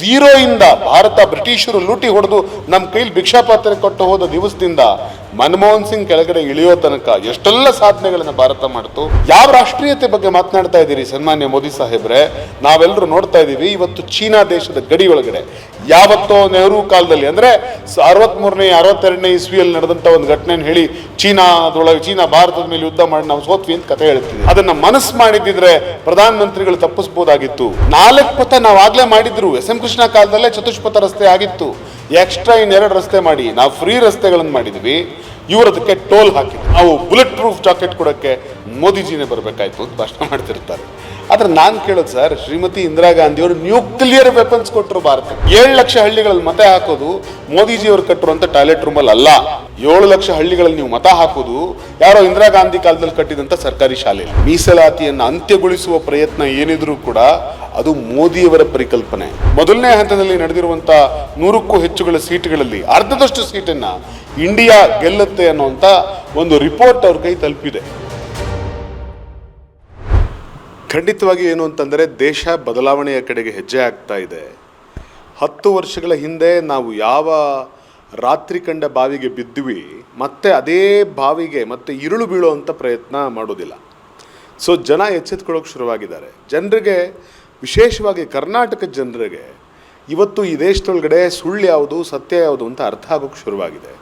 Zero ಇಂದ ಭಾರತ ಬ್ರಿಟಿಷರು ಲೂಟಿ ಹೊಡೆದು ನಮ್ಮ ಕೈಲಿ ಭಿಕ್ಷಾಪಾತ್ರ ಕೊಟ್ಟು ಹೋದ ದಿವಸದಿಂದ ಮನಮೋಹನ್ ಸಿಂಗ್ ಕೆಳಗಡೆ ಇಳಿಯೋ ತನಕ ಎಷ್ಟೆಲ್ಲ ಸಾಧನೆಗಳನ್ನು ಭಾರತ ಮಾಡ್ತು? ಯಾವ ರಾಷ್ಟ್ರೀಯತೆ ಬಗ್ಗೆ ಮಾತನಾಡ್ತಾ ಇದ್ದೀರಿ ಸನ್ಮಾನ್ಯ ಮೋದಿ ಸಾಹೇಬ್ರೆ? ನಾವೆಲ್ಲರೂ ನೋಡ್ತಾ ಇದ್ದೀವಿ, ಇವತ್ತು ಚೀನಾ ದೇಶದ ಗಡಿ ಒಳಗಡೆ. ಯಾವತ್ತೋ ನೆಹರು ಕಾಲದಲ್ಲಿ, ಅಂದ್ರೆ ಅರವತ್ತ್ಮೂರನೇ ಅರವತ್ತೆರಡನೇ ಇಸ್ವಿಯಲ್ಲಿ ನಡೆದಂತ ಒಂದು ಘಟನೆ ಹೇಳಿ ಚೀನಾದೊಳಗೆ, ಚೀನಾ ಭಾರತದ ಮೇಲೆ ಯುದ್ಧ ಮಾಡಿ ನಾವು ಸೋತ್ವಿ ಅಂತ ಕತೆ ಹೇಳ್ತೀವಿ. ಅದನ್ನ ಮನಸ್ಸು ಮಾಡಿದ್ದಿದ್ರೆ ಪ್ರಧಾನ ಮಂತ್ರಿಗಳು ತಪ್ಪಿಸಬಹುದಾಗಿತ್ತು ನಾಲ್ಕು ಪಥ ನಾವು ಆಗ್ಲೇ ಮಾಡಿದ್ರು. ಎಸ್ ಎಂ ಕೃಷ್ಣ ಕಾಲದಲ್ಲೇ ಚತುಷ್ಪಥ ರಸ್ತೆ ಆಗಿತ್ತು. ಎಕ್ಸ್ಟ್ರಾ ಇನ್ನೆರಡು ರಸ್ತೆ ಮಾಡಿ. ನಾವು ಫ್ರೀ ರಸ್ತೆಗಳನ್ನು ಮಾಡಿದ್ವಿ. ಇವರು ಅದಕ್ಕೆ ಟೋಲ್ ಹಾಕಿ. ನಾವು ಬುಲೆಟ್ ಪ್ರೂಫ್ ಜಾಕೆಟ್ ಕೊಡೋಕ್ಕೆ ಮೋದಿಜಿನೇ ಬರಬೇಕಾಯ್ತು ಅಂತ ಭಾಷಣ ಮಾಡ್ತಿರ್ತಾರೆ. ಆದರೆ ನಾನು ಕೇಳೋದು ಸರ್, ಶ್ರೀಮತಿ ಇಂದಿರಾ ಗಾಂಧಿ ಅವರು ನ್ಯೂಕ್ಲಿಯರ್ ವೆಪನ್ಸ್ ಕೊಟ್ಟರು ಭಾರತ. ಏಳು ಲಕ್ಷ ಹಳ್ಳಿಗಳಲ್ಲಿ ಮತ ಹಾಕೋದು ಮೋದಿಜಿ ಅವರು ಕಟ್ಟಿರುವಂತ ಟಾಯ್ಲೆಟ್ ರೂಮಲ್ಲಿ ಅಲ್ಲ ಏಳು ಲಕ್ಷ ಹಳ್ಳಿಗಳಲ್ಲಿ ನೀವು ಮತ ಹಾಕೋದು ಯಾರೋ ಇಂದಿರಾ ಗಾಂಧಿ ಕಾಲದಲ್ಲಿ ಕಟ್ಟಿದಂತ ಸರ್ಕಾರಿ ಶಾಲೆ ಮೀಸಲಾತಿಯನ್ನು ಅಂತ್ಯಗೊಳಿಸುವ ಪ್ರಯತ್ನ ಏನಿದ್ರೂ ಕೂಡ ಅದು ಮೋದಿಯವರ ಪರಿಕಲ್ಪನೆ. ಮೊದಲನೇ ಹಂತದಲ್ಲಿ ನಡೆದಿರುವಂಥ ನೂರಕ್ಕೂ ಹೆಚ್ಚುಗಳ ಸೀಟ್ಗಳಲ್ಲಿ ಅರ್ಧದಷ್ಟು ಸೀಟನ್ನ ಇಂಡಿಯಾ ಗೆಲ್ಲುತ್ತೆ ಅನ್ನುವಂಥ ಒಂದು ರಿಪೋರ್ಟ್ ಅವ್ರ ಕೈ ತಲುಪಿದೆ. ಖಂಡಿತವಾಗಿ ಏನು ಅಂತಂದರೆ ದೇಶ ಬದಲಾವಣೆಯ ಕಡೆಗೆ ಹೆಜ್ಜೆ ಆಗ್ತಾ ಇದೆ. ಹತ್ತು ವರ್ಷಗಳ ಹಿಂದೆ ನಾವು ಯಾವ ರಾತ್ರಿ ಕಂಡ ಬಾವಿಗೆ ಬಿದ್ದ್ವಿ, ಮತ್ತೆ ಅದೇ ಬಾವಿಗೆ ಮತ್ತೆ ಇರುಳು ಬೀಳುವಂಥ ಪ್ರಯತ್ನ ಮಾಡೋದಿಲ್ಲ. ಸೊ ಜನ ಎಚ್ಚೆತ್ಕೊಳ್ಳೋಕೆ ಶುರುವಾಗಿದ್ದಾರೆ. ಜನರಿಗೆ, ವಿಶೇಷವಾಗಿ ಕರ್ನಾಟಕ ಜನರಿಗೆ, ಇವತ್ತು ಈ ದೇಶದೊಳಗಡೆ ಸುಳ್ಳು ಯಾವುದು, ಸತ್ಯ ಯಾವುದು ಅಂತ ಅರ್ಥ ಆಗೋಕ್ಕೆ ಶುರುವಾಗಿದೆ.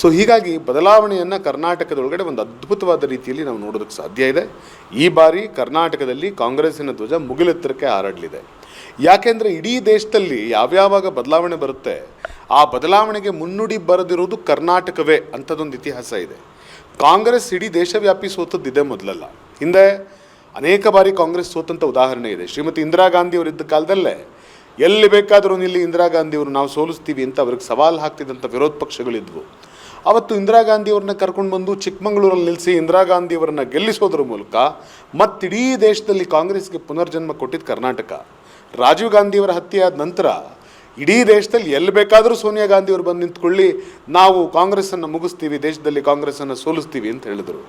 ಸೊ ಹೀಗಾಗಿ ಬದಲಾವಣೆಯನ್ನು ಕರ್ನಾಟಕದೊಳಗಡೆ ಒಂದು ಅದ್ಭುತವಾದ ರೀತಿಯಲ್ಲಿ ನಾವು ನೋಡೋದಕ್ಕೆ ಸಾಧ್ಯ ಇದೆ. ಈ ಬಾರಿ ಕರ್ನಾಟಕದಲ್ಲಿ ಕಾಂಗ್ರೆಸ್ಸಿನ ಧ್ವಜ ಮುಗಿಲೆತ್ತರಕ್ಕೆ ಹಾರಾಡಲಿದೆ. ಯಾಕೆಂದರೆ ಇಡೀ ದೇಶದಲ್ಲಿ ಯಾವ್ಯಾವಾಗ ಬದಲಾವಣೆ ಬರುತ್ತೆ, ಆ ಬದಲಾವಣೆಗೆ ಮುನ್ನುಡಿ ಬರೆದಿರೋದು ಕರ್ನಾಟಕವೇ ಅಂಥದ್ದೊಂದು ಇತಿಹಾಸ ಇದೆ. ಕಾಂಗ್ರೆಸ್ ಇಡೀ ದೇಶವ್ಯಾಪಿ ಸೋತದ್ದಿದೆ ಮೊದಲಲ್ಲ. ಹಿಂದೆ ಅನೇಕ ಬಾರಿ ಕಾಂಗ್ರೆಸ್ ಸೋತಂಥ ಉದಾಹರಣೆ ಇದೆ. ಶ್ರೀಮತಿ ಇಂದಿರಾ ಗಾಂಧಿ ಅವರಿದ್ದ ಕಾಲದಲ್ಲೇ ಎಲ್ಲಿ ಬೇಕಾದರೂ ಇಲ್ಲಿ ಇಂದಿರಾ ಗಾಂಧಿ ಅವರು ನಾವು ಸೋಲಿಸ್ತೀವಿ ಅಂತ ಅವ್ರಿಗೆ ಸವಾಲು ಹಾಕ್ತಿದ್ದಂಥ ವಿರೋಧ ಪಕ್ಷಗಳಿದ್ವು. ಅವತ್ತು ಇಂದಿರಾ ಗಾಂಧಿ ಅವ್ರನ್ನ ಕರ್ಕೊಂಡು ಬಂದು ಚಿಕ್ಕಮಗಳೂರಲ್ಲಿ ನಿಲ್ಲಿಸಿ ಇಂದಿರಾ ಗಾಂಧಿ ಅವರನ್ನ ಗೆಲ್ಲಿಸೋದ್ರ ಮೂಲಕ ಮತ್ತಿಡೀ ದೇಶದಲ್ಲಿ ಕಾಂಗ್ರೆಸ್ಗೆ ಪುನರ್ಜನ್ಮ ಕೊಟ್ಟಿದ್ದು ಕರ್ನಾಟಕ. ರಾಜೀವ್ ಗಾಂಧಿಯವರ ಹತ್ಯೆ ಆದ ನಂತರ ಇಡೀ ದೇಶದಲ್ಲಿ ಎಲ್ಲಿ ಬೇಕಾದರೂ ಸೋನಿಯಾ ಗಾಂಧಿ ಅವರು ಬಂದು ನಿಂತ್ಕೊಳ್ಳಿ, ನಾವು ಕಾಂಗ್ರೆಸ್ಸನ್ನು ಮುಗಿಸ್ತೀವಿ, ದೇಶದಲ್ಲಿ ಕಾಂಗ್ರೆಸ್ಸನ್ನು ಸೋಲಿಸ್ತೀವಿ ಅಂತ ಹೇಳಿದರು.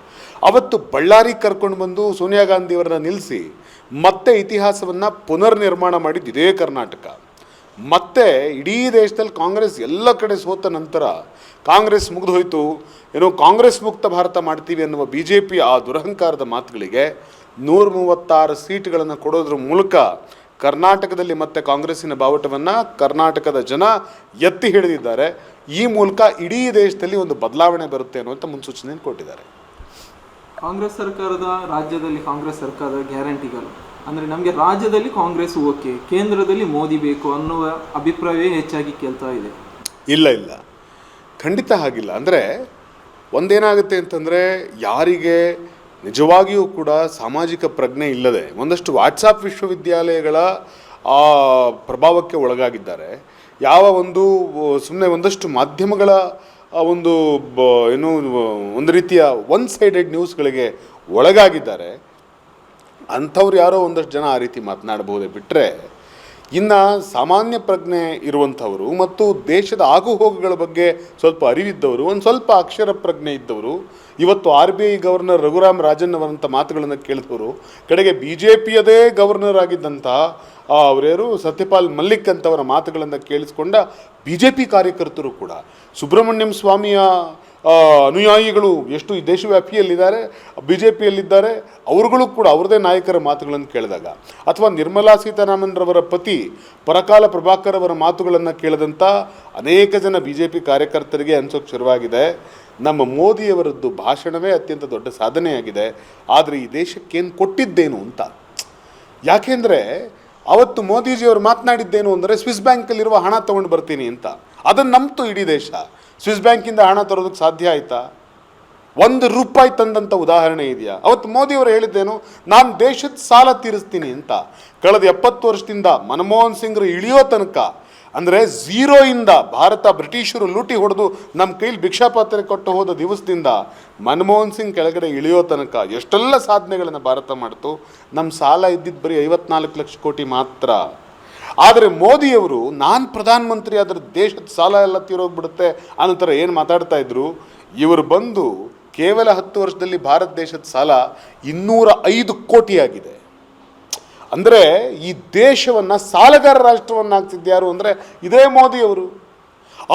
ಅವತ್ತು ಬಳ್ಳಾರಿಗೆ ಕರ್ಕೊಂಡು ಬಂದು ಸೋನಿಯಾ ಗಾಂಧಿಯವರನ್ನ ನಿಲ್ಲಿಸಿ ಮತ್ತೆ ಇತಿಹಾಸವನ್ನು ಪುನರ್ ನಿರ್ಮಾಣ ಮಾಡಿದ್ದು ಇದೇ ಕರ್ನಾಟಕ. ಮತ್ತೆ ಇಡೀ ದೇಶದಲ್ಲಿ ಕಾಂಗ್ರೆಸ್ ಎಲ್ಲ ಕಡೆ ಸೋತ ನಂತರ ಕಾಂಗ್ರೆಸ್ ಮುಗಿದು ಹೋಯಿತು ಏನೋ ಕಾಂಗ್ರೆಸ್ ಮುಕ್ತ ಭಾರತ ಮಾಡ್ತೀವಿ ಅನ್ನುವ ಬಿ ಜೆ ಪಿ ಆ ದುರಹಂಕಾರದ ಮಾತುಗಳಿಗೆ ನೂರ ಮೂವತ್ತಾರು ಸೀಟ್ಗಳನ್ನು ಕೊಡೋದ್ರ ಮೂಲಕ ಕರ್ನಾಟಕದಲ್ಲಿ ಮತ್ತೆ ಕಾಂಗ್ರೆಸ್ಸಿನ ಬಾವುಟವನ್ನು ಕರ್ನಾಟಕದ ಜನ ಎತ್ತಿ ಹಿಡಿದಿದ್ದಾರೆ. ಈ ಮೂಲಕ ಇಡೀ ದೇಶದಲ್ಲಿ ಒಂದು ಬದಲಾವಣೆ ಬರುತ್ತೆ ಅನ್ನುವಂಥ ಮುನ್ಸೂಚನೆಯನ್ನು ಕೊಟ್ಟಿದ್ದಾರೆ. ಕಾಂಗ್ರೆಸ್ ಸರ್ಕಾರದ ರಾಜ್ಯದಲ್ಲಿ ಕಾಂಗ್ರೆಸ್ ಸರ್ಕಾರದ ಗ್ಯಾರಂಟಿಗಳು. ಅಂದ್ರೆ ನಮಗೆ ರಾಜ್ಯದಲ್ಲಿ ಕಾಂಗ್ರೆಸ್ ಓಕೆ ಕೇಂದ್ರದಲ್ಲಿ ಮೋದಿ ಬೇಕು ಅನ್ನುವ ಅಭಿಪ್ರಾಯವೇ ಹೆಚ್ಚಾಗಿ ಕೇಳ್ತಾ ಇದೆ. ಇಲ್ಲ ಇಲ್ಲ. ಖಂಡಿತ ಹಾಗಿಲ್ಲ. ಅಂದರೆ ಒಂದೇನಾಗುತ್ತೆ ಅಂತಂದರೆ ಯಾರಿಗೆ ನಿಜವಾಗಿಯೂ ಕೂಡ ಸಾಮಾಜಿಕ ಪ್ರಜ್ಞೆ ಇಲ್ಲದೆ ಒಂದಷ್ಟು ವಾಟ್ಸಾಪ್ ವಿಶ್ವವಿದ್ಯಾಲಯಗಳ ಆ ಪ್ರಭಾವಕ್ಕೆ ಒಳಗಾಗಿದ್ದಾರೆ. ಯಾವ ಒಂದು ಸುಮ್ಮನೆ ಒಂದಷ್ಟು ಮಾಧ್ಯಮಗಳ ಒಂದು ಏನು, ಒಂದು ರೀತಿಯ ಒನ್ ಸೈಡೆಡ್ ನ್ಯೂಸ್ಗಳಿಗೆ ಒಳಗಾಗಿದ್ದಾರೆ. ಅಂಥವ್ರು ಯಾರೋ ಒಂದಷ್ಟು ಜನ ಆ ರೀತಿ ಮಾತನಾಡಬಹುದೇ ಬಿಟ್ಟರೆ ಇನ್ನು ಸಾಮಾನ್ಯ ಪ್ರಜ್ಞೆ ಇರುವಂಥವರು ಮತ್ತು ದೇಶದ ಆಗುಹೋಗುಗಳ ಬಗ್ಗೆ ಸ್ವಲ್ಪ ಅರಿವಿದ್ದವರು, ಒಂದು ಸ್ವಲ್ಪ ಅಕ್ಷರ ಪ್ರಜ್ಞೆ ಇದ್ದವರು, ಇವತ್ತು R B I governor Raghuram Rajan ಅವರಂಥ ಮಾತುಗಳನ್ನು ಕೇಳಿದವರು, ಕಡೆಗೆ ಬಿ ಜೆ ಪಿಯದೇ ಗವರ್ನರ್ ಆಗಿದ್ದಂಥ ಅವರ್ಯಾರು ಸತ್ಯಪಾಲ್ ಮಲ್ಲಿಕ್ ಅಂತವರ ಮಾತುಗಳನ್ನು ಕೇಳಿಸ್ಕೊಂಡ ಬಿ ಜೆ ಪಿ ಕಾರ್ಯಕರ್ತರು ಕೂಡ. ಸುಬ್ರಹ್ಮಣ್ಯಂ ಸ್ವಾಮಿಯ ಅನುಯಾಯಿಗಳು ಎಷ್ಟು ಈ ದೇಶವ್ಯಾಪಿಯಲ್ಲಿದ್ದಾರೆ ಬಿ ಜೆ ಪಿಯಲ್ಲಿದ್ದಾರೆ ಅವರುಗಳು ಕೂಡ ಅವ್ರದೇ ನಾಯಕರ ಮಾತುಗಳನ್ನು ಕೇಳಿದಾಗ, ಅಥವಾ ನಿರ್ಮಲಾ ಸೀತಾರಾಮನ್ರವರ ಪತಿ ಪರಕಾಲ ಪ್ರಭಾಕರ್ ಅವರ ಮಾತುಗಳನ್ನು ಕೇಳಿದಂಥ ಅನೇಕ ಜನ ಬಿ ಜೆ ಪಿ ಕಾರ್ಯಕರ್ತರಿಗೆ ಅನಿಸೋಕ್ಕೆ ಶುರುವಾಗಿದೆ. ನಮ್ಮ ಮೋದಿಯವರದ್ದು ಭಾಷಣವೇ ಅತ್ಯಂತ ದೊಡ್ಡ ಸಾಧನೆಯಾಗಿದೆ. ಆದರೆ ಈ ದೇಶಕ್ಕೇನು ಕೊಟ್ಟಿದ್ದೇನು ಅಂತ? ಯಾಕೆಂದರೆ ಅವತ್ತು ಮೋದಿಜಿಯವರು ಮಾತನಾಡಿದ್ದೇನು ಅಂದರೆ ಸ್ವಿಸ್ ಬ್ಯಾಂಕಲ್ಲಿರುವ ಹಣ ತೊಗೊಂಡು ಬರ್ತೀನಿ ಅಂತ. ಅದನ್ನು ನಂಬ್ತು ಇಡೀ ದೇಶ. ಸ್ವಿಸ್ ಬ್ಯಾಂಕಿಂದ ಹಣ ತರೋದಕ್ಕೆ ಸಾಧ್ಯ ಆಯಿತಾ? ಒಂದು ರೂಪಾಯಿ ತಂದಂಥ ಉದಾಹರಣೆ ಇದೆಯಾ? ಅವತ್ತು ಮೋದಿಯವರು ಹೇಳಿದ್ದೇನು, ನಾನು ದೇಶದ ಸಾಲ ತೀರಿಸ್ತೀನಿ ಅಂತ. ಕಳೆದ ಎಪ್ಪತ್ತು ವರ್ಷದಿಂದ ಮನಮೋಹನ್ ಸಿಂಗ್ರು ಇಳಿಯೋ ತನಕ, ಅಂದರೆ ಝೀರೋಯಿಂದ ಭಾರತ ಬ್ರಿಟಿಷರು ಲೂಟಿ ಹೊಡೆದು ನಮ್ಮ ಕೈಲಿ ಭಿಕ್ಷಾಪಾತ್ರ ಕೊಟ್ಟು ಹೋದ ದಿವಸದಿಂದ ಮನಮೋಹನ್ ಸಿಂಗ್ ಕೆಳಗಡೆ ಇಳಿಯೋ ತನಕ ಎಷ್ಟೆಲ್ಲ ಸಾಧನೆಗಳನ್ನು ಭಾರತ ಮಾಡ್ತು? ನಮ್ಮ ಸಾಲ ಇದ್ದಿದ್ದು ಬರೀ ಐವತ್ನಾಲ್ಕು ಲಕ್ಷ ಕೋಟಿ ಮಾತ್ರ. ಆದರೆ ಮೋದಿಯವರು, ನಾನು ಪ್ರಧಾನಮಂತ್ರಿ, ಆದ್ರೆ ದೇಶದ ಸಾಲ ಎಲ್ಲ ತೀರೋಗ್ಬಿಡುತ್ತೆ ಅನಂತರ ಏನು ಮಾತಾಡ್ತಾ ಇದ್ರು, ಇವರು ಬಂದು ಕೇವಲ ಹತ್ತು ವರ್ಷದಲ್ಲಿ ಭಾರತ ದೇಶದ ಸಾಲ ಇನ್ನೂರ ಐದು ಕೋಟಿ ಆಗಿದೆ. ಅಂದರೆ ಈ ದೇಶವನ್ನು ಸಾಲಗಾರ ರಾಷ್ಟ್ರವನ್ನಾಗ್ತಿದ್ದು ಯಾರು ಅಂದರೆ ಇದೇ ಮೋದಿಯವರು.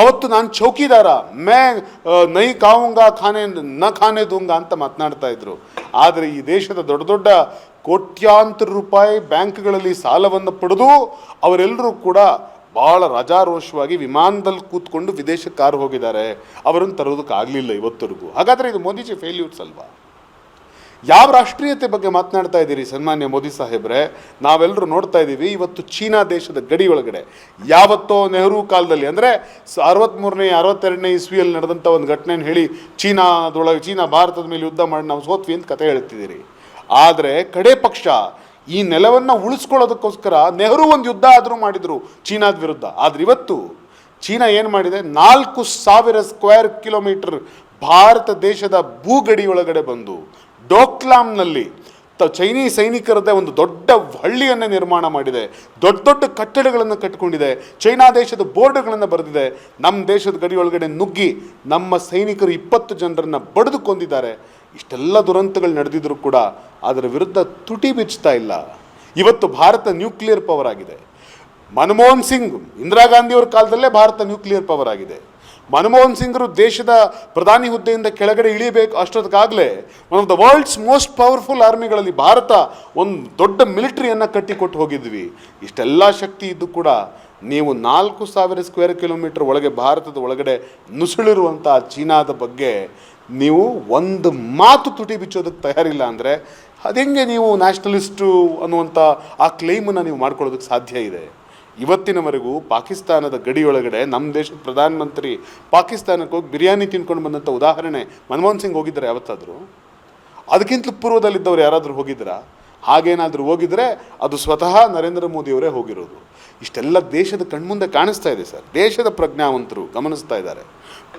ಅವತ್ತು ನಾನು ಚೌಕಿದಾರ, ಮೇ ನೈ ಕಾವುಂಗ, ಖಾನೆ ನ ಖಾನೆ ದೂಂಗ ಅಂತ ಮಾತನಾಡ್ತಾ ಇದ್ರು. ಆದರೆ ಈ ದೇಶದ ದೊಡ್ಡ ದೊಡ್ಡ ಕೋಟ್ಯಾಂತರ ರೂಪಾಯಿ ಬ್ಯಾಂಕ್ಗಳಲ್ಲಿ ಸಾಲವನ್ನು ಪಡೆದು ಅವರೆಲ್ಲರೂ ಕೂಡ ಭಾಳ ರಜಾರೋಷವಾಗಿ ವಿಮಾನದಲ್ಲಿ ಕೂತ್ಕೊಂಡು ವಿದೇಶಕ್ಕೆ ಕಾರು ಹೋಗಿದ್ದಾರೆ. ಅವರನ್ನು ತರೋದಕ್ಕಾಗಲಿಲ್ಲ ಇವತ್ತರೆಗೂ ಹಾಗಾದರೆ ಇದು ಮೋದಿಜಿ ಫೇಲ್ಯೂರ್ಸ್ ಅಲ್ವಾ? ಯಾವ ರಾಷ್ಟ್ರೀಯತೆ ಬಗ್ಗೆ ಮಾತನಾಡ್ತಾ ಇದ್ದೀರಿ ಸನ್ಮಾನ್ಯ ಮೋದಿ ಸಾಹೇಬ್ರೆ? ನಾವೆಲ್ಲರೂ ನೋಡ್ತಾ ಇದ್ದೀವಿ ಇವತ್ತು ಚೀನಾ ದೇಶದ ಗಡಿ ಒಳಗಡೆ. ಯಾವತ್ತೋ ನೆಹರು ಕಾಲದಲ್ಲಿ, ಅಂದರೆ ಅರವತ್ತ್ಮೂರನೇ ಅರವತ್ತೆರಡನೇ ಇಸ್ವಿಯಲ್ಲಿ ನಡೆದಂಥ ಒಂದು ಘಟನೆಯನ್ನು ಹೇಳಿ ಚೀನಾದೊಳಗೆ, ಚೀನಾ ಭಾರತದ ಮೇಲೆ ಯುದ್ಧ ಮಾಡಿ ನಾವು ಸೋತ್ವಿ ಅಂತ ಕತೆ ಹೇಳ್ತಿದ್ದೀರಿ. ಆದರೆ ಕಡೆ ಪಕ್ಷ ಈ ನೆಲವನ್ನು ಉಳಿಸ್ಕೊಳ್ಳೋದಕ್ಕೋಸ್ಕರ ನೆಹರು ಒಂದು ಯುದ್ಧ ಆದರೂ ಮಾಡಿದರು ಚೀನಾದ ವಿರುದ್ಧ. ಆದರೆ ಇವತ್ತು ಚೀನಾ ಏನು ಮಾಡಿದೆ? ನಾಲ್ಕು ಸಾವಿರ ಸ್ಕ್ವೇರ್ ಕಿಲೋಮೀಟರ್ ಭಾರತ ದೇಶದ ಭೂಗಡಿಯೊಳಗಡೆ ಬಂದು ಡೋಕ್ಲಾಮ್ನಲ್ಲಿ ತ ಚೈನೀ ಸೈನಿಕರದ್ದೇ ಒಂದು ದೊಡ್ಡ ಹಳ್ಳಿಯನ್ನೇ ನಿರ್ಮಾಣ ಮಾಡಿದೆ. ದೊಡ್ಡ ದೊಡ್ಡ ಕಟ್ಟಡಗಳನ್ನು ಕಟ್ಟಿಕೊಂಡಿದೆ ಚೈನಾ ದೇಶದ ಬೋರ್ಡ್ಗಳನ್ನು ಬರೆದಿದೆ. ನಮ್ಮ ದೇಶದ ಗಡಿಯೊಳಗಡೆ ನುಗ್ಗಿ ನಮ್ಮ ಸೈನಿಕರು ಇಪ್ಪತ್ತು ಜನರನ್ನು ಬಡಿದು ಕೊಂದಿದ್ದಾರೆ. ಇಷ್ಟೆಲ್ಲ ದುರಂತಗಳು ನಡೆದಿದ್ದರೂ ಕೂಡ ಅದರ ವಿರುದ್ಧ ತುಟಿ ಬಿಚ್ಚುತ್ತಾ ಇಲ್ಲ. ಇವತ್ತು ಭಾರತ ನ್ಯೂಕ್ಲಿಯರ್ ಪವರ್ ಆಗಿದೆ. ಮನಮೋಹನ್ ಸಿಂಗ್, ಇಂದಿರಾ ಗಾಂಧಿಯವರ ಕಾಲದಲ್ಲೇ ಭಾರತ ನ್ಯೂಕ್ಲಿಯರ್ ಪವರ್ ಆಗಿದೆ. ಮನಮೋಹನ್ ಸಿಂಗರು ದೇಶದ ಪ್ರಧಾನಿ ಹುದ್ದೆಯಿಂದ ಕೆಳಗಡೆ ಇಳಿಬೇಕು ಅಷ್ಟೊತ್ತಿಗಾಗಲೇ one of the world's most powerful ಆರ್ಮಿಗಳಲ್ಲಿ Bharat ಒಂದು ದೊಡ್ಡ ಮಿಲಿಟ್ರಿಯನ್ನು ಕಟ್ಟಿಕೊಟ್ಟು ಹೋಗಿದ್ವಿ. ಇಷ್ಟೆಲ್ಲ ಶಕ್ತಿ ಇದ್ದು ಕೂಡ ನೀವು ನಾಲ್ಕು ಸಾವಿರ ಸ್ಕ್ವೇರ್ ಕಿಲೋಮೀಟರ್ ಒಳಗೆ ಭಾರತದ ಒಳಗಡೆ ನುಸುಳಿರುವಂಥ ಚೀನಾದ ಬಗ್ಗೆ ನೀವು ಒಂದು ಮಾತು ತುಟಿ ಬಿಚ್ಚೋದಕ್ಕೆ ತಯಾರಿಲ್ಲ ಅಂದರೆ ಅದೆಂಗೆ ನೀವು ನ್ಯಾಷನಲಿಸ್ಟು ಅನ್ನುವಂಥ ಆ ಕ್ಲೈಮನ್ನು ನೀವು ಮಾಡ್ಕೊಳ್ಳೋದಕ್ಕೆ ಸಾಧ್ಯ ಇದೆ? ಇವತ್ತಿನವರೆಗೂ ಪಾಕಿಸ್ತಾನದ ಗಡಿಯೊಳಗಡೆ ನಮ್ಮ ದೇಶದ ಪ್ರಧಾನಮಂತ್ರಿ ಪಾಕಿಸ್ತಾನಕ್ಕೆ ಹೋಗಿ ಬಿರಿಯಾನಿ ತಿನ್ಕೊಂಡು ಬಂದಂಥ ಉದಾಹರಣೆ ಮನಮೋಹನ್ ಸಿಂಗ್ ಹೋಗಿದ್ದಾರೆ ಯಾವತ್ತಾದರೂ? ಅದಕ್ಕಿಂತಲೂ ಪೂರ್ವದಲ್ಲಿದ್ದವ್ರು ಯಾರಾದರೂ ಹೋಗಿದ್ರಾ ಹಾಗೇನಾದರೂ ಹೋಗಿದ್ರೆ ಅದು ಸ್ವತಃ ನರೇಂದ್ರ ಮೋದಿಯವರೇ ಹೋಗಿರೋದು. ಇಷ್ಟೆಲ್ಲ ದೇಶದ ಕಣ್ಮುಂದೆ ಕಾಣಿಸ್ತಾ ಇದೆ ಸರ್. ದೇಶದ ಪ್ರಜ್ಞಾವಂತರು ಗಮನಿಸ್ತಾ ಇದ್ದಾರೆ.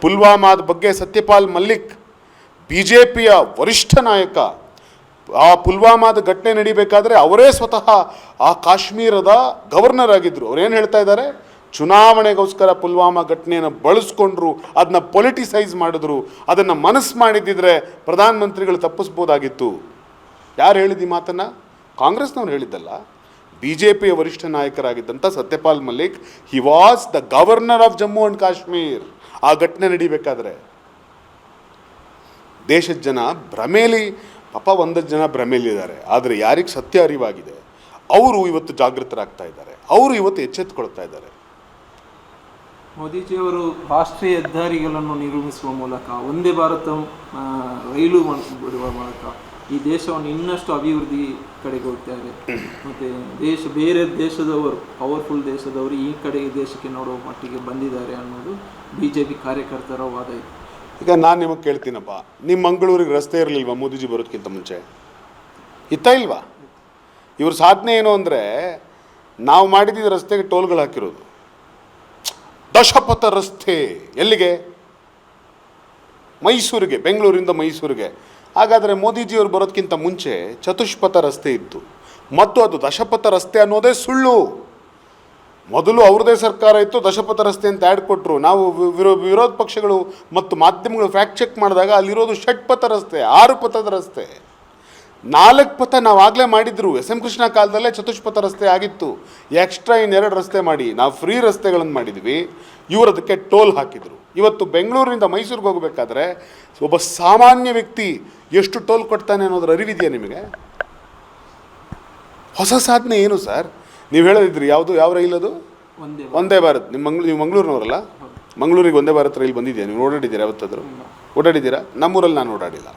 ಪುಲ್ವಾಮಾದ ಬಗ್ಗೆ ಸತ್ಯಪಾಲ್ ಮಲ್ಲಿಕ್ ಬಿ ಜೆ ಪಿಯ ವರಿಷ್ಠ ನಾಯಕ ಆ ಪುಲ್ವಾಮಾದ ಘಟನೆ ನಡಿಬೇಕಾದ್ರೆ ಅವರೇ ಸ್ವತಃ ಆ ಕಾಶ್ಮೀರದ ಗವರ್ನರ್ ಆಗಿದ್ದರು ಅವ್ರೇನು ಹೇಳ್ತಾ ಇದ್ದಾರೆ? ಚುನಾವಣೆಗೋಸ್ಕರ ಪುಲ್ವಾಮಾ ಘಟನೆಯನ್ನು ಬಳಸ್ಕೊಂಡ್ರು ಅದನ್ನ ಪೊಲಿಟಿಸೈಸ್ ಮಾಡಿದ್ರು, ಅದನ್ನು ಮನಸ್ಸು ಮಾಡಿದ್ದಿದ್ರೆ ಪ್ರಧಾನಮಂತ್ರಿಗಳು ತಪ್ಪಿಸ್ಬೋದಾಗಿತ್ತು. ಯಾರು ಹೇಳಿದ ಈ ಮಾತನ್ನು? ಕಾಂಗ್ರೆಸ್ನವ್ರು ಹೇಳಿದ್ದಲ್ಲ. ಬಿ ಜೆ ಪಿಯ ವರಿಷ್ಠ ನಾಯಕರಾಗಿದ್ದಂಥ Satyapal Malik he was the governor of Jammu and Kashmir ಆ ಘಟನೆ ನಡಿಬೇಕಾದ್ರೆ. ದೇಶದ ಜನ ಭ್ರಮೇಲಿ ಪಾಪ ಒಂದಷ್ಟು ಜನ ಭ್ರಮೆಯಲ್ಲಿದ್ದಾರೆ. ಆದರೆ ಯಾರಿಗೆ ಸತ್ಯ ಅರಿವಾಗಿದೆ? ಅವರು ಇವತ್ತು ಜಾಗೃತರಾಗ್ತಾ ಇದ್ದಾರೆ. ಅವರು ಇವತ್ತು ಎಚ್ಚೆತ್ತುಕೊಳ್ತಾ ಇದ್ದಾರೆ. ಮೋದಿಜಿಯವರು ರಾಷ್ಟ್ರೀಯ ಹೆದ್ದಾರಿಗಳನ್ನು ನಿರ್ಮಿಸುವ ಮೂಲಕ, ಒಂದೇ ಭಾರತ ರೈಲು ಬಿಡುವ ಮೂಲಕ ಈ ದೇಶವನ್ನು ಇನ್ನಷ್ಟು ಅಭಿವೃದ್ಧಿ ಕಡೆಗೆ ಹೋಗ್ತಾರೆ ಮತ್ತೆ ದೇಶ, ಬೇರೆ ದೇಶದವರು ಪವರ್ಫುಲ್ ದೇಶದವರು ಈ ಕಡೆ ದೇಶಕ್ಕೆ ನೋಡುವ ಮಟ್ಟಿಗೆ ಬಂದಿದ್ದಾರೆ ಅನ್ನೋದು ಬಿ ಜೆ ಪಿ ಕಾರ್ಯಕರ್ತರ ವಾದ ಇದೆ. ಈಗ ನಾನು ನಿಮಗೆ ಕೇಳ್ತೀನಪ್ಪ ನಿಮ್ಮ ಮಂಗಳೂರಿಗೆ ರಸ್ತೆ ಇರಲಿಲ್ವಾ ಮೋದಿಜಿ ಬರೋದಕ್ಕಿಂತ ಮುಂಚೆ? ಇತ್ತ ಇಲ್ವಾ? ಇವ್ರ ಸಾಧನೆ ಏನು ಅಂದರೆ ನಾವು ಮಾಡಿದ್ದ ರಸ್ತೆಗೆ ಟೋಲ್ಗಳು ಹಾಕಿರೋದು. ದಶಪಥ ರಸ್ತೆ ಎಲ್ಲಿಗೆ? ಮೈಸೂರಿಗೆ, ಬೆಂಗಳೂರಿಂದ ಮೈಸೂರಿಗೆ. ಹಾಗಾದರೆ ಮೋದಿಜಿಯವರು ಬರೋದಕ್ಕಿಂತ ಮುಂಚೆ ಚತುಷ್ಪಥ ರಸ್ತೆ ಇತ್ತು. ಮತ್ತು ಅದು ದಶಪಥ ರಸ್ತೆ ಅನ್ನೋದೇ ಸುಳ್ಳು. ಮೊದಲು ಅವ್ರದೇ ಸರ್ಕಾರ ಇತ್ತು, ದಶಪಥ ರಸ್ತೆ ಅಂತ ಆ್ಯಡ್ ಕೊಟ್ಟರು ನಾವು ವಿರೋ, ವಿರೋಧ ಪಕ್ಷಗಳು ಮತ್ತು ಮಾಧ್ಯಮಗಳು ಫ್ಯಾಕ್ಟ್ ಚೆಕ್ ಮಾಡಿದಾಗ ಅಲ್ಲಿರೋದು ಷಟ್ಪಥ ರಸ್ತೆ ಆರು ಪಥದ ರಸ್ತೆ. ನಾಲ್ಕು ಪಥ ನಾವು ಆಗಲೇ ಮಾಡಿದ್ರು. ಎಸ್ ಎಂ ಕೃಷ್ಣ ಕಾಲದಲ್ಲೇ ಚತುಷ್ಪಥ ರಸ್ತೆ ಆಗಿತ್ತು. ಎಕ್ಸ್ಟ್ರಾ ಇನ್ನೆರಡು ರಸ್ತೆ ಮಾಡಿ. ನಾವು ಫ್ರೀ ರಸ್ತೆಗಳನ್ನು ಮಾಡಿದ್ವಿ. ಇವರು ಅದಕ್ಕೆ ಟೋಲ್ ಹಾಕಿದರು. ಇವತ್ತು ಬೆಂಗಳೂರಿನಿಂದ ಮೈಸೂರಿಗೆ ಹೋಗಬೇಕಾದ್ರೆ ಒಬ್ಬ ಸಾಮಾನ್ಯ ವ್ಯಕ್ತಿ ಎಷ್ಟು ಟೋಲ್ ಕೊಡ್ತಾನೆ ಅನ್ನೋದ್ರ ಅರಿವಿದೆಯಾ ನಿಮಗೆ? ಹೊಸ ಸಾಧನೆ ಏನು ಸರ್ ನೀವು ಹೇಳೋದಿದ್ರಿ ಯಾವುದು ಯಾವ ರೈಲ್ ಅದು? ಒಂದೇ ಒಂದೇ ಭಾರತ್. ನಿಮ್ಮ ಮಂಗ್ಳೂ ನೀವು ಮಂಗಳೂರಿನವರಲ್ಲ? ಮಂಗಳೂರಿಗೆ ಒಂದೇ ಭಾರತ್ ರೈಲ್ ಬಂದಿದೆಯಾ? ನೀವು ಓಡಾಡಿದ್ದೀರಾ ಯಾವತ್ತಾದರೂ? ಓಡಾಡಿದ್ದೀರಾ? ನಮ್ಮೂರಲ್ಲಿ ನಾನು ಓಡಾಡಿಲ್ಲ.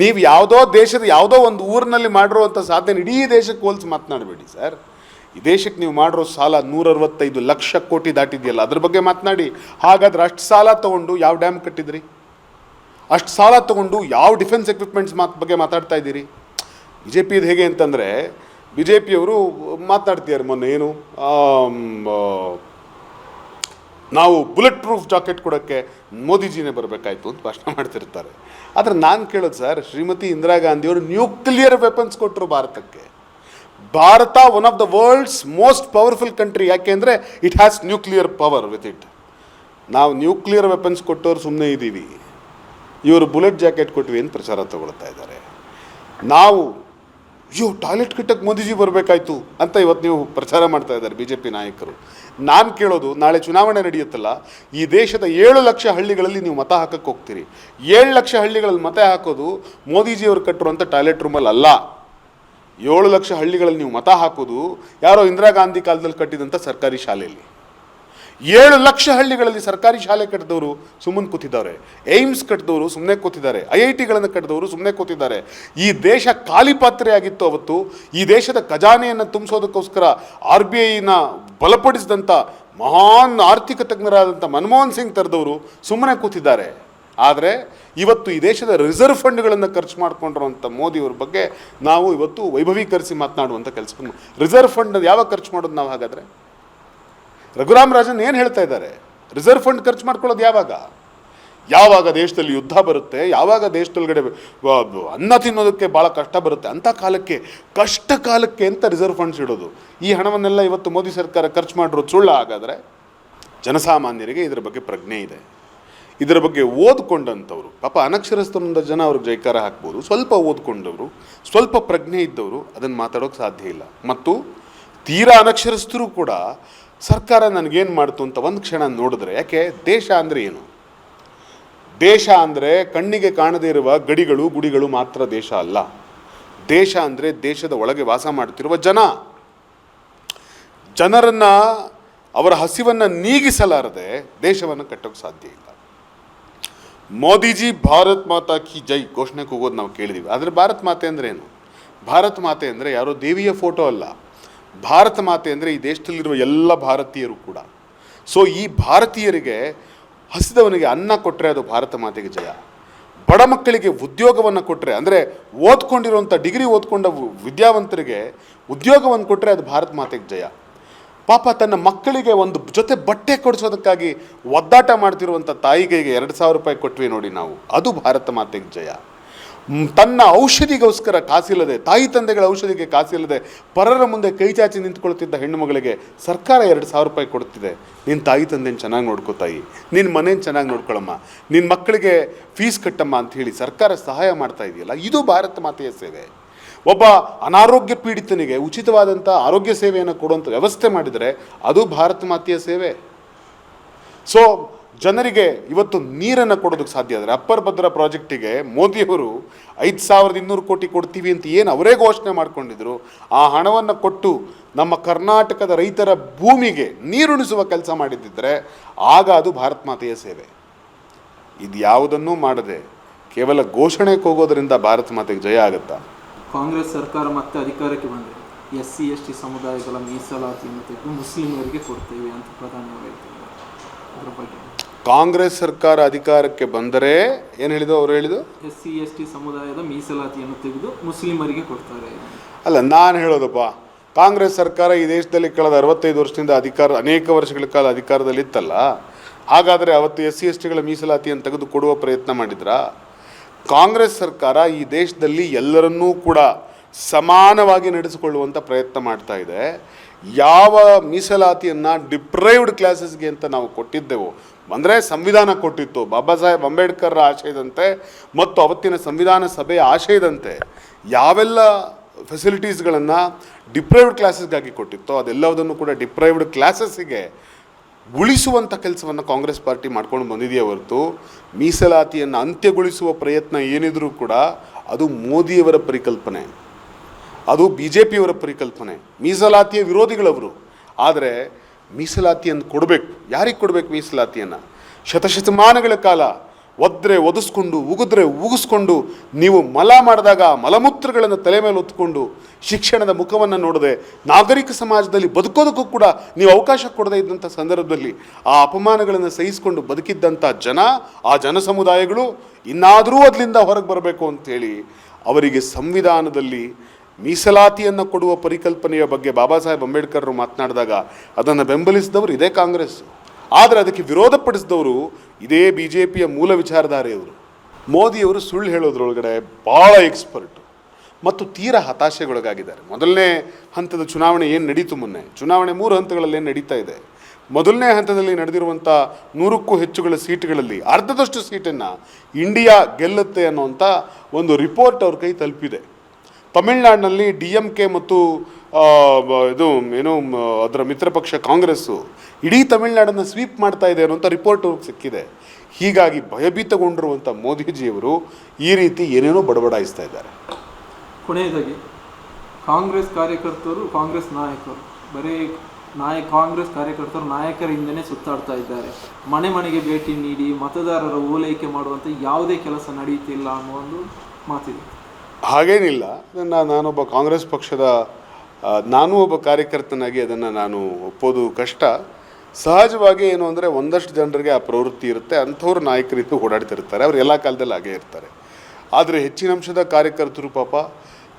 ನೀವು ಯಾವುದೋ ದೇಶದ ಯಾವುದೋ ಒಂದು ಊರಿನಲ್ಲಿ ಮಾಡಿರುವಂಥ ಸಾಧನೆ ಇಡೀ ದೇಶಕ್ಕೆ ಹೋಲಿಸಿ ಮಾತನಾಡಬೇಡಿ ಸರ್. ಈ ದೇಶಕ್ಕೆ ನೀವು ಮಾಡಿರೋ ಸಾಲ ನೂರರವತ್ತೈದು ಲಕ್ಷ ಕೋಟಿ ದಾಟಿದೆಯಲ್ಲ ಅದ್ರ ಬಗ್ಗೆ ಮಾತನಾಡಿ. ಹಾಗಾದ್ರೆ ಅಷ್ಟು ಸಾಲ ತಗೊಂಡು ಯಾವ ಡ್ಯಾಮ್ ಕಟ್ಟಿದ್ರಿ? ಅಷ್ಟು ಸಾಲ ತಗೊಂಡು ಯಾವ ಡಿಫೆನ್ಸ್ ಎಕ್ವಿಪ್ಮೆಂಟ್ಸ್ ಮಾತು ಬಗ್ಗೆ ಮಾತಾಡ್ತಾ ಇದ್ದೀರಿ? ಬಿ ಜೆ ಪಿದು ಹೇಗೆ ಅಂತಂದರೆ ಬಿ ಜೆ ಪಿಯವರು ಮಾತನಾಡ್ತಿದ್ದಾರೆ ಮೊನ್ನೆ ಏನು ನಾವು ಬುಲೆಟ್ ಪ್ರೂಫ್ ಜಾಕೆಟ್ ಕೊಡೋಕ್ಕೆ ಮೋದಿಜಿನೇ ಬರಬೇಕಾಯ್ತು ಅಂತ ಭಾಷಣ ಮಾಡ್ತಿರ್ತಾರೆ. ಆದರೆ ನಾನು ಕೇಳೋದು ಸರ್, ಶ್ರೀಮತಿ ಇಂದಿರಾ ಗಾಂಧಿಯವರು ನ್ಯೂಕ್ಲಿಯರ್ ವೆಪನ್ಸ್ ಕೊಟ್ಟರು ಭಾರತಕ್ಕೆ. Bharat one of the world's most powerful country ಯಾಕೆ ಅಂದರೆ it has nuclear power with it ನಾವು ನ್ಯೂಕ್ಲಿಯರ್ ವೆಪನ್ಸ್ ಕೊಟ್ಟವ್ರು ಸುಮ್ಮನೆ ಇದ್ದೀವಿ ಇವರು ಬುಲೆಟ್ ಜಾಕೆಟ್ ಕೊಟ್ವಿ ಅಂತ ಪ್ರಚಾರ ತಗೊಳ್ತಾ ಇದ್ದಾರೆ. ನಾವು ಅಯ್ಯೋ, ಟಾಯ್ಲೆಟ್ ಕಿಟ್ಟಕ್ಕೆ ಮೋದಿಜಿ ಬರಬೇಕಾಯ್ತು ಅಂತ ಇವತ್ತು ನೀವು ಪ್ರಚಾರ ಮಾಡ್ತಾ ಇದ್ದಾರೆ ಬಿ ಜೆ ಪಿ ನಾಯಕರು. ನಾನು ಕೇಳೋದು, ನಾಳೆ ಚುನಾವಣೆ ನಡೆಯುತ್ತಲ್ಲ, ಈ ದೇಶದ ಏಳು ಲಕ್ಷ ಹಳ್ಳಿಗಳಲ್ಲಿ ನೀವು ಮತ ಹಾಕಕ್ಕೆ ಹೋಗ್ತೀರಿ. ಏಳು ಲಕ್ಷ ಹಳ್ಳಿಗಳಲ್ಲಿ ಮತ ಹಾಕೋದು ಮೋದಿಜಿಯವರು ಕಟ್ಟಿರುವಂಥ ಟಾಯ್ಲೆಟ್ ರೂಮಲ್ಲಿ ಅಲ್ಲ ಏಳು ಲಕ್ಷ ಹಳ್ಳಿಗಳಲ್ಲಿ ನೀವು ಮತ ಹಾಕೋದು ಯಾರೋ ಇಂದಿರಾ ಗಾಂಧಿ ಕಾಲದಲ್ಲಿ ಕಟ್ಟಿದಂಥ ಸರ್ಕಾರಿ ಶಾಲೆಯಲ್ಲಿ. ಏಳು ಲಕ್ಷ ಹಳ್ಳಿಗಳಲ್ಲಿ ಸರ್ಕಾರಿ ಶಾಲೆ ಕಟ್ಟಿದವರು ಸುಮ್ಮನೆ ಕೂತಿದ್ದಾರೆ. ಏಮ್ಸ್ ಕಟ್ಟಿದವರು ಸುಮ್ಮನೆ ಕೂತಿದ್ದಾರೆ. ಐ ಐ ಟಿಗಳನ್ನು ಕಟ್ಟಿದವರು ಸುಮ್ಮನೆ ಕೂತಿದ್ದಾರೆ. ಈ ದೇಶ ಖಾಲಿ ಪಾತ್ರೆಯಾಗಿತ್ತು ಅವತ್ತು. ಈ ದೇಶದ ಖಜಾನೆಯನ್ನು ತುಂಬಿಸೋದಕ್ಕೋಸ್ಕರ ಆರ್ ಬಿ ಐನ ಬಲಪಡಿಸಿದಂಥ ಮಹಾನ್ ಆರ್ಥಿಕ ತಜ್ಞರಾದಂಥ ಮನಮೋಹನ್ ಸಿಂಗ್ ತರದವರು ಸುಮ್ಮನೆ ಕೂತಿದ್ದಾರೆ. ಆದರೆ ಇವತ್ತು ಈ ದೇಶದ ರಿಸರ್ವ್ ಫಂಡ್ಗಳನ್ನು ಖರ್ಚು ಮಾಡಿಕೊಂಡಿರುವಂಥ ಮೋದಿಯವ್ರ ಬಗ್ಗೆ ನಾವು ಇವತ್ತು ವೈಭವೀಕರಿಸಿ ಮಾತನಾಡುವಂಥ ಕೆಲಸವನ್ನು. ರಿಸರ್ವ್ ಫಂಡ್ ಯಾವಾಗ ಖರ್ಚು ಮಾಡೋದು ನಾವು ಹಾಗಾದರೆ? ರಘುರಾಮ್ ರಾಜನ್ ಏನು ಹೇಳ್ತಾ ಇದ್ದಾರೆ? ರಿಸರ್ವ್ ಫಂಡ್ ಖರ್ಚು ಮಾಡ್ಕೊಳ್ಳೋದು ಯಾವಾಗ? ಯಾವಾಗ ದೇಶದಲ್ಲಿ ಯುದ್ಧ ಬರುತ್ತೆ? ಯಾವಾಗ ದೇಶದೊಳಗಡೆ ಅನ್ನ ತಿನ್ನೋದಕ್ಕೆ ಭಾಳ ಕಷ್ಟ ಬರುತ್ತೆ? ಅಂಥ ಕಾಲಕ್ಕೆ, ಕಷ್ಟ ಕಾಲಕ್ಕೆ ಅಂತ ರಿಸರ್ವ್ ಫಂಡ್ಸ್ ಇಡೋದು? ಈ ಹಣವನ್ನೆಲ್ಲ ಇವತ್ತು ಮೋದಿ ಸರ್ಕಾರ ಖರ್ಚು ಮಾಡಿರೋದು ಸುಳ್ಳ ಹಾಗಾದರೆ ಜನಸಾಮಾನ್ಯರಿಗೆ ಇದರ ಬಗ್ಗೆ ಪ್ರಜ್ಞೆ ಇದೆ. ಇದರ ಬಗ್ಗೆ ಓದ್ಕೊಂಡಂಥವ್ರು, ಪಾಪ ಅನಕ್ಷರಸ್ಥರಿಂದ ಜನ ಅವ್ರಿಗೆ ಜೈಕಾರ ಹಾಕ್ಬೋದು. ಸ್ವಲ್ಪ ಓದ್ಕೊಂಡವರು, ಸ್ವಲ್ಪ ಪ್ರಜ್ಞೆ ಇದ್ದವರು ಅದನ್ನು ಮಾತಾಡೋಕ್ಕೆ ಸಾಧ್ಯ ಇಲ್ಲ. ಮತ್ತು ತೀರಾ ಅನಕ್ಷರಸ್ಥರು ಕೂಡ ಸರ್ಕಾರ ನನಗೇನು ಮಾಡ್ತು ಅಂತ ಒಂದು ಕ್ಷಣ ನೋಡಿದ್ರೆ, ಯಾಕೆ ದೇಶ ಅಂದರೆ ಏನು? ದೇಶ ಅಂದರೆ ಕಣ್ಣಿಗೆ ಕಾಣದೇ ಇರುವ ಗಡಿಗಳು, ಗುಡಿಗಳು ಮಾತ್ರ ದೇಶ ಅಲ್ಲ. ದೇಶ ಅಂದರೆ ದೇಶದ ಒಳಗೆ ವಾಸ ಮಾಡ್ತಿರುವ ಜನ. ಜನರನ್ನು, ಅವರ ಹಸಿವನ್ನು ನೀಗಿಸಲಾರದೆ ದೇಶವನ್ನು ಕಟ್ಟೋಕ್ಕೆ ಸಾಧ್ಯ ಇಲ್ಲ. ಮೋದಿಜಿ, ಭಾರತ್ ಮಾತಾ ಕಿ ಜೈ ಘೋಷಣೆ ಕೂಗೋದು ನಾವು ಕೇಳಿದೀವಿ. ಆದರೆ ಭಾರತ್ ಮಾತೆ ಅಂದರೆ ಏನು? ಭಾರತ್ ಮಾತೆ ಅಂದರೆ ಯಾರೋ ದೇವಿಯ ಫೋಟೋ ಅಲ್ಲ. ಭಾರತ ಮಾತೆ ಅಂದರೆ ಈ ದೇಶದಲ್ಲಿರುವ ಎಲ್ಲ ಭಾರತೀಯರು ಕೂಡ. ಸೊ ಈ ಭಾರತೀಯರಿಗೆ ಹಸಿದವನಿಗೆ ಅನ್ನ ಕೊಟ್ಟರೆ ಅದು ಭಾರತ ಮಾತೆಗೆ ಜಯ. ಬಡ ಮಕ್ಕಳಿಗೆ ಉದ್ಯೋಗವನ್ನು ಕೊಟ್ಟರೆ ಅಂದರೆ ಓದ್ಕೊಂಡಿರುವಂಥ ಡಿಗ್ರಿ ಓದ್ಕೊಂಡ ವಿದ್ಯಾವಂತರಿಗೆ ಉದ್ಯೋಗವನ್ನು ಕೊಟ್ಟರೆ ಅದು ಭಾರತ ಮಾತೆಗೆ ಜಯ. ಪಾಪ ತನ್ನ ಮಕ್ಕಳಿಗೆ ಒಂದು ಜೊತೆ ಬಟ್ಟೆ ಕೊಡಿಸೋದಕ್ಕಾಗಿ ಒದ್ದಾಟ ಮಾಡ್ತಿರುವಂಥ ತಾಯಿಗೆ ಎರಡು ಸಾವಿರ ರೂಪಾಯಿ ಕೊಟ್ವಿ ನೋಡಿ ನಾವು. ಅದು ಭಾರತ ಮಾತೆಗೆ ಜಯ. ತನ್ನ ಔಷಧಿಗೋಸ್ಕರ ಕಾಸಿಲ್ಲದೆ, ತಾಯಿ ತಂದೆಗಳ ಔಷಧಿಗೆ ಕಾಸಿಲ್ಲದೆ, ಪರರ ಮುಂದೆ ಕೈ ಚಾಚಿ ನಿಂತ್ಕೊಳ್ತಿದ್ದ ಹೆಣ್ಣು ಮಗಳಿಗೆ ಸರ್ಕಾರ ಎರಡು ಸಾವಿರ ರೂಪಾಯಿ ಕೊಡ್ತಿದೆ. ನಿನ್ನ ತಾಯಿ ತಂದೆನ ಚೆನ್ನಾಗಿ ನೋಡ್ಕೋ ತಾಯಿ. ನಿನ್ನ ಮನೇನ ಚೆನ್ನಾಗಿ ನೋಡ್ಕೊಳ್ಳಮ್ಮ ನಿನ್ನ ಮಕ್ಕಳಿಗೆ ಫೀಸ್ ಕಟ್ಟಮ್ಮ ಅಂತ ಹೇಳಿ ಸರ್ಕಾರ ಸಹಾಯ ಮಾಡ್ತಾ ಇದೆಯಲ್ಲ, ಇದು ಭಾರತ ಮಾತೆಯ ಸೇವೆ. ಒಬ್ಬ ಅನಾರೋಗ್ಯ ಪೀಡಿತನಿಗೆ ಉಚಿತವಾದಂಥ ಆರೋಗ್ಯ ಸೇವೆಯನ್ನು ಕೊಡುವಂಥ ವ್ಯವಸ್ಥೆ ಮಾಡಿದರೆ ಅದು ಭಾರತ ಮಾತೆಯ ಸೇವೆ. ಸೊ ಜನರಿಗೆ ಇವತ್ತು ನೀರನ್ನು ಕೊಡೋದಕ್ಕೆ ಸಾಧ್ಯ ಆದರೆ ಅಪ್ಪರ್ ಭದ್ರ ಪ್ರಾಜೆಕ್ಟಿಗೆ ಮೋದಿಯವರು ಐದು ಸಾವಿರದ ಇನ್ನೂರು ಕೋಟಿ ಕೊಡ್ತೀವಿ ಅಂತ ಏನು ಅವರೇ ಘೋಷಣೆ ಮಾಡ್ಕೊಂಡಿದ್ರು, ಆ ಹಣವನ್ನು ಕೊಟ್ಟು ನಮ್ಮ ಕರ್ನಾಟಕದ ರೈತರ ಭೂಮಿಗೆ ನೀರುಣಿಸುವ ಕೆಲಸ ಮಾಡಿದ್ದಿದ್ದರೆ ಆಗ ಅದು ಭಾರತ ಮಾತೆಯ ಸೇವೆ. ಇದು ಯಾವುದನ್ನೂ ಮಾಡದೆ ಕೇವಲ ಘೋಷಣೆಗೆ ಹೋಗೋದರಿಂದ ಭಾರತ ಮಾತೆಗೆ ಜಯ ಆಗುತ್ತಾ? ಕಾಂಗ್ರೆಸ್ ಸರ್ಕಾರ ಮತ್ತೆ ಅಧಿಕಾರಕ್ಕೆ ಬಂದರೆ ಎಸ್ ಸಿ, ಎಸ್ ಟಿ ಸಮುದಾಯಗಳ ಮೀಸಲಾತಿಯನ್ನು ತೆಗೆದು ಮುಸ್ಲಿಮರಿಗೆ ಕೊಡ್ತೇವೆ ಅಂತ ಪ್ರಧಾನಿ ಅವರು ಅದ್ರ ಬಗ್ಗೆ. ಕಾಂಗ್ರೆಸ್ ಸರ್ಕಾರ ಅಧಿಕಾರಕ್ಕೆ ಬಂದರೆ ಏನು ಹೇಳಿದ್ರು ಅವ್ರು ಹೇಳಿದ್ದು? ಎಸ್ ಸಿ ಎಸ್ ಟಿ ಸಮುದಾಯದ ಮೀಸಲಾತಿಯನ್ನು ತೆಗೆದು ಮುಸ್ಲಿಮರಿಗೆ ಕೊಡ್ತಾರೆ. ಅಲ್ಲ ನಾನು ಹೇಳೋದಪ್ಪ. ಕಾಂಗ್ರೆಸ್ ಸರ್ಕಾರ ಈ ದೇಶದಲ್ಲಿ ಕಳೆದ ಅರವತ್ತೈದು ವರ್ಷದಿಂದ ಅಧಿಕಾರ ಅನೇಕ ವರ್ಷಗಳ ಕಾಲ ಅಧಿಕಾರದಲ್ಲಿತ್ತಲ್ಲ ಹಾಗಾದರೆ ಅವತ್ತು ಎಸ್ ಸಿ ಎಸ್ ಟಿಗಳ ಮೀಸಲಾತಿಯನ್ನು ತೆಗೆದು ಕೊಡುವ ಪ್ರಯತ್ನ ಮಾಡಿದ್ರಾ? ಕಾಂಗ್ರೆಸ್ ಸರ್ಕಾರ ಈ ದೇಶದಲ್ಲಿ ಎಲ್ಲರನ್ನೂ ಕೂಡ ಸಮಾನವಾಗಿ ನಡೆಸಿಕೊಳ್ಳುವಂಥ ಪ್ರಯತ್ನ ಮಾಡ್ತಾ ಇದೆ. ಯಾವ ಮೀಸಲಾತಿಯನ್ನು ಡಿಪ್ರೈವ್ಡ್ ಕ್ಲಾಸಸ್ಗೆ ಅಂತ ನಾವು ಕೊಟ್ಟಿದ್ದೆವು ಅಂದರೆ ಸಂವಿಧಾನ ಕೊಟ್ಟಿತ್ತು. ಬಾಬಾ ಸಾಹೇಬ್ ಅಂಬೇಡ್ಕರ್ ಆಶಯದಂತೆ ಮತ್ತು ಅವತ್ತಿನ ಸಂವಿಧಾನ ಸಭೆಯ ಆಶಯದಂತೆ ಯಾವೆಲ್ಲ ಫೆಸಿಲಿಟೀಸ್ಗಳನ್ನು ಡಿಪ್ರೈವ್ಡ್ ಕ್ಲಾಸಸ್ಗಾಗಿ ಕೊಟ್ಟಿತ್ತು ಅದೆಲ್ಲವುದನ್ನು ಕೂಡ ಡಿಪ್ರೈವ್ಡ್ ಕ್ಲಾಸಸ್ಸಿಗೆ ಉಳಿಸುವಂಥ ಕೆಲಸವನ್ನು ಕಾಂಗ್ರೆಸ್ ಪಾರ್ಟಿ ಮಾಡ್ಕೊಂಡು ಬಂದಿದೆಯೇ ಹೊರತು ಮೀಸಲಾತಿಯನ್ನು ಅಂತ್ಯಗೊಳಿಸುವ ಪ್ರಯತ್ನ ಏನಿದ್ರೂ ಕೂಡ ಅದು ಮೋದಿಯವರ ಪರಿಕಲ್ಪನೆ. ಅದು ಬಿ ಜೆ ಪಿಯವರ ಪರಿಕಲ್ಪನೆ. ಮೀಸಲಾತಿಯ ವಿರೋಧಿಗಳವರು. ಆದರೆ ಮೀಸಲಾತಿಯನ್ನು ಕೊಡಬೇಕು. ಯಾರಿಗೆ ಕೊಡಬೇಕು ಮೀಸಲಾತಿಯನ್ನು? ಶತಶತಮಾನಗಳ ಕಾಲ ಒದ್ರೆ ಒದಿಸ್ಕೊಂಡು, ಉಗಿದ್ರೆ ಉಗಿಸ್ಕೊಂಡು, ನೀವು ಮಲ ಮಾಡಿದಾಗ ಮಲಮೂತ್ರಗಳನ್ನು ತಲೆ ಮೇಲೆ ಹೊತ್ಕೊಂಡು ಶಿಕ್ಷಣದ ಮುಖವನ್ನು ನೋಡದೆ ನಾಗರಿಕ ಸಮಾಜದಲ್ಲಿ ಬದುಕೋದಕ್ಕೂ ಕೂಡ ನೀವು ಅವಕಾಶ ಕೊಡದೇ ಇದ್ದಂಥ ಸಂದರ್ಭದಲ್ಲಿ ಆ ಅಪಮಾನಗಳನ್ನು ಸಹಿಸಿಕೊಂಡು ಬದುಕಿದ್ದಂಥ ಜನ, ಆ ಜನ ಸಮುದಾಯಗಳು ಇನ್ನಾದರೂ ಅದರಿಂದ ಹೊರಗೆ ಬರಬೇಕು ಅಂತೇಳಿ ಅವರಿಗೆ ಸಂವಿಧಾನದಲ್ಲಿ ಮೀಸಲಾತಿಯನ್ನು ಕೊಡುವ ಪರಿಕಲ್ಪನೆಯ ಬಗ್ಗೆ ಬಾಬಾ ಸಾಹೇಬ್ ಅಂಬೇಡ್ಕರ್ ಮಾತನಾಡಿದಾಗ ಅದನ್ನು ಬೆಂಬಲಿಸಿದವರು ಇದೇ ಕಾಂಗ್ರೆಸ್. ಆದರೆ ಅದಕ್ಕೆ ವಿರೋಧಪಡಿಸಿದವರು ಇದೇ ಬಿ ಜೆ ಪಿಯ ಮೂಲ ವಿಚಾರಧಾರೆಯವರು ಮೋದಿಯವರು ಸುಳ್ಳು ಹೇಳೋದ್ರೊಳಗಡೆ ಭಾಳ ಎಕ್ಸ್ಪರ್ಟ್ ಮತ್ತು ತೀರ ಹತಾಶೆಗೊಳಗಾಗಿದ್ದಾರೆ. ಮೊದಲನೇ ಹಂತದ ಚುನಾವಣೆ ಏನು ನಡೀತು ಮೊನ್ನೆ? ಚುನಾವಣೆ ಮೂರು ಹಂತಗಳಲ್ಲಿ ನಡೀತಾ ಇದೆ? ಮೊದಲನೇ ಹಂತದಲ್ಲಿ ನಡೆದಿರುವಂಥ ನೂರಕ್ಕೂ ಹೆಚ್ಚುಗಳ ಸೀಟ್ಗಳಲ್ಲಿ ಅರ್ಧದಷ್ಟು ಸೀಟನ್ನು ಇಂಡಿಯಾ ಗೆಲ್ಲುತ್ತೆ ಅನ್ನುವಂಥ ಒಂದು ರಿಪೋರ್ಟ್ ಅವ್ರ ಕೈ ತಲುಪಿದೆ. ತಮಿಳ್ನಾಡಿನಲ್ಲಿ ಡಿ ಎಂ ಕೆ ಮತ್ತು ಇದು, ಏನು ಅದರ ಮಿತ್ರ ಪಕ್ಷ ಕಾಂಗ್ರೆಸ್ಸು ಇಡೀ ತಮಿಳ್ನಾಡನ್ನು ಸ್ವೀಪ್ ಮಾಡ್ತಾ ಇದೆ ಅನ್ನೋಂಥ ರಿಪೋರ್ಟ್ ಸಿಕ್ಕಿದೆ. ಹೀಗಾಗಿ ಭಯಭೀತಗೊಂಡಿರುವಂಥ ಮೋದಿಜಿಯವರು ಈ ರೀತಿ ಏನೇನೋ ಬಡಬಡಾಯಿಸ್ತಾ ಇದ್ದಾರೆ. ಕೊನೆಯದಾಗಿ, ಕಾಂಗ್ರೆಸ್ ಕಾರ್ಯಕರ್ತರು ಕಾಂಗ್ರೆಸ್ ನಾಯಕರು, ಬರೀ ನಾಯಕ, ಕಾಂಗ್ರೆಸ್ ಕಾರ್ಯಕರ್ತರು ನಾಯಕರ ಹಿಂದೆನೇ ಸುತ್ತಾಡ್ತಾ ಇದ್ದಾರೆ. ಮನೆ ಮನೆಗೆ ಭೇಟಿ ನೀಡಿ, ಮತದಾರರ ಓಲೈಕೆ ಮಾಡುವಂಥ ಯಾವುದೇ ಕೆಲಸ ನಡೆಯುತ್ತಿಲ್ಲ ಅನ್ನೋ ಒಂದು ಮಾತಿದೆ. ಹಾಗೇನಿಲ್ಲ. ನನ್ನ ನಾನೊಬ್ಬ ಕಾಂಗ್ರೆಸ್ ಪಕ್ಷದ ನಾನು ಒಬ್ಬ ಕಾರ್ಯಕರ್ತನಾಗಿ ಅದನ್ನು ನಾನು ಒಪ್ಪೋದು ಕಷ್ಟ. ಸಹಜವಾಗಿ ಏನು ಅಂದರೆ ಒಂದಷ್ಟು ಜನರಿಗೆ ಆ ಪ್ರವೃತ್ತಿ ಇರುತ್ತೆ. ಅಂಥವ್ರು ನಾಯಕರಿದ್ದು ಓಡಾಡ್ತಿರ್ತಾರೆ. ಅವ್ರು ಎಲ್ಲ ಕಾಲದಲ್ಲಿ ಹಾಗೇ ಇರ್ತಾರೆ. ಆದರೆ ಹೆಚ್ಚಿನ ಅಂಶದ ಕಾರ್ಯಕರ್ತರು ಪಾಪ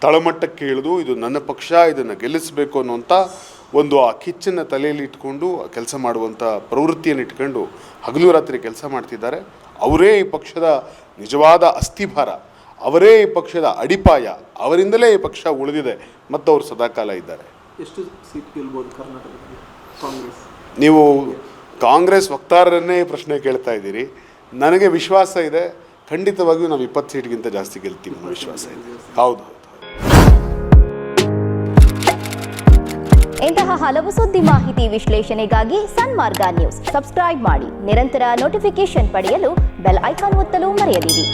ತಳಮಟ್ಟಕ್ಕೆ ಇಳಿದು ಇದು ನನ್ನ ಪಕ್ಷ, ಇದನ್ನು ಗೆಲ್ಲಿಸಬೇಕು ಅನ್ನುವಂಥ ಒಂದು ಆ ಕಿಚ್ಚನ್ನು ತಲೆಯಲ್ಲಿ ಇಟ್ಕೊಂಡು ಕೆಲಸ ಮಾಡುವಂಥ ಪ್ರವೃತ್ತಿಯನ್ನು ಇಟ್ಕೊಂಡು ಹಗಲು ರಾತ್ರಿ ಕೆಲಸ ಮಾಡ್ತಿದ್ದಾರೆ. ಅವರೇ ಈ ಪಕ್ಷದ ನಿಜವಾದ ಅಸ್ಥಿಭಾರ. ಅವರೇ ಈ ಪಕ್ಷದ ಅಡಿಪಾಯ ಅವರಿಂದಲೇ ಈ ಪಕ್ಷ ಉಳಿದಿದೆ. ಮತ್ತು ಅವರು ಸದಾಕಾಲ ಇದ್ದಾರೆ. ಎಷ್ಟು ಸೀಟ್ ಗೆಲ್ಬೋದು ಕರ್ನಾಟಕದಲ್ಲಿ? ಕಾಂಗ್ರೆಸ್. ನೀವು ಕಾಂಗ್ರೆಸ್ ವಕ್ತಾರರನ್ನೇ ಪ್ರಶ್ನೆ ಕೇಳ್ತಾ ಇದ್ದೀರಿ. ನನಗೆ ವಿಶ್ವಾಸ ಇದೆ. ಖಂಡಿತವಾಗಿಯೂ ನಾವು ಇಪ್ಪತ್ತು ಸೀಟ್ಗಿಂತ ಜಾಸ್ತಿ ಗೆಲ್ತೀವಿ ಅನ್ನೋ ವಿಶ್ವಾಸ ಇದೆ. ಹೌದು ಹೌದು. ಇಂತಹ ಹಲವು ಸುದ್ದಿ ಮಾಹಿತಿ ವಿಶ್ಲೇಷಣೆಗಾಗಿ ಸನ್ಮಾರ್ಗ ನ್ಯೂಸ್. ಸಬ್ಸ್ಕ್ರೈಬ್ ಮಾಡಿ. ನಿರಂತರ ನೋಟಿಫಿಕೇಶನ್ ಪಡೆಯಲು ಬೆಲ್ ಐಕಾನ್ ಒತ್ತಲು ಮರೆಯದಿರಿ.